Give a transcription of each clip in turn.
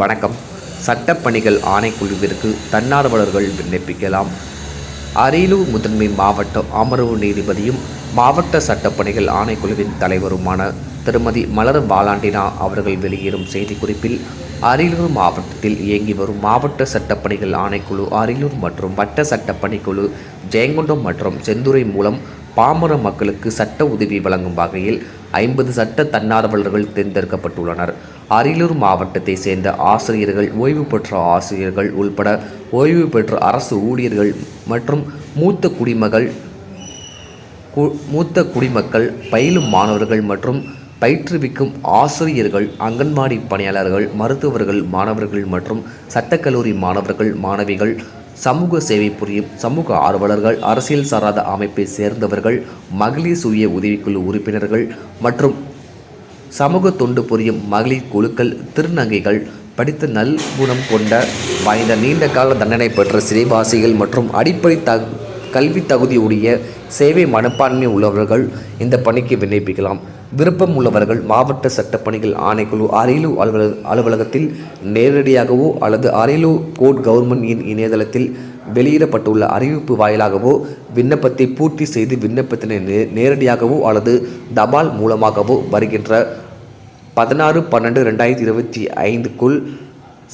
வணக்கம். சட்டப்பணிகள் ஆணைக்குழுவிற்கு தன்னார்வலர்கள் விண்ணப்பிக்கலாம். அரியலூர் முதன்மை மாவட்ட அமர்வு நீதிபதியும் மாவட்ட சட்டப்பணிகள் ஆணைக்குழுவின் தலைவருமான திருமதி மலர் பாலாண்டினா அவர்கள் வெளியிடும் செய்திக்குறிப்பில் அரியலூர் மாவட்டத்தில் இயங்கி வரும் மாவட்ட சட்டப்பணிகள் ஆணைக்குழு அரியலூர் மற்றும் வட்ட சட்டப்பணிக்குழு ஜெயங்கொண்டம் மற்றும் செந்துறை மூலம் பாமர மக்களுக்கு சட்ட உதவி வழங்கும் வகையில் ஐம்பது சட்ட தன்னார்வலர்கள் தேர்ந்தெடுக்கப்பட்டுள்ளனர். அரியலூர் மாவட்டத்தை சேர்ந்த ஆசிரியர்கள் ஓய்வு பெற்ற ஆசிரியர்கள் உள்பட ஓய்வு பெற்ற அரசு ஊழியர்கள் மற்றும் மூத்த குடிமகள் மூத்த குடிமக்கள் பயிலும் மாணவர்கள் மற்றும் பயிற்றுவிக்கும் ஆசிரியர்கள் அங்கன்வாடி பணியாளர்கள் மருத்துவர்கள் மாணவர்கள் மற்றும் சட்டக்கல்லூரி மாணவர்கள் மாணவிகள் சமூக சேவை புரியும் சமூக ஆர்வலர்கள் அரசியல் சாராத அமைப்பை சேர்ந்தவர்கள் மகளிர் சுய உதவிக்குழு உறுப்பினர்கள் மற்றும் சமூக தொண்டு புரியும் மகளிர் குழுக்கள் திருநங்கைகள் படித்த நல்குணம் கொண்ட வாய்ந்த நீண்ட கால தண்டனை பெற்ற சிறைவாசிகள் மற்றும் அடிப்படை தகு கல்வி தகுதியுடைய சேவை மனப்பான்மை உள்ளவர்கள் இந்த பணிக்கு விண்ணப்பிக்கலாம். விருப்பம் உள்ளவர்கள் மாவட்ட சட்டப்பணிகள் ஆணைக்குழு அரியலூர் அலுவலக அலுவலகத்தில் நேரடியாகவோ அல்லது அரியலூர் கோட் கவர்மெண்ட் இன் இணையதளத்தில் வெளியிடப்பட்டுள்ள அறிவிப்பு வாயிலாகவோ விண்ணப்பத்தை பூர்த்தி செய்து விண்ணப்பத்தினை நே- நேரடியாகவோ அல்லது தபால் மூலமாகவோ வருகின்ற பதினாறு பன்னெண்டு ரெண்டாயிரத்தி இருபத்தி ஐந்துக்குள்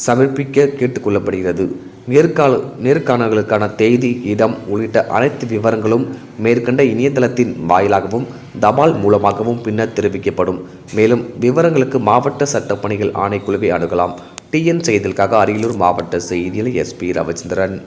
சமர்ப்பிக்க கேட்டுக்கொள்ளப்படுகிறது. நேர்கால நேர்காணல்களுக்கான தேதி இடம் உள்ளிட்ட அனைத்து விவரங்களும் மேற்கண்ட இணையதளத்தின் வாயிலாகவும் தபால் மூலமாகவும் பின்னர் தெரிவிக்கப்படும். மேலும் விவரங்களுக்கு மாவட்ட சட்டப்பணிகள் ஆணைக்குழுவை அணுகலாம். டிஎன் செய்திகளுக்காக அரியலூர் மாவட்ட செய்தியில் எஸ்பி ரவிச்சந்திரன்.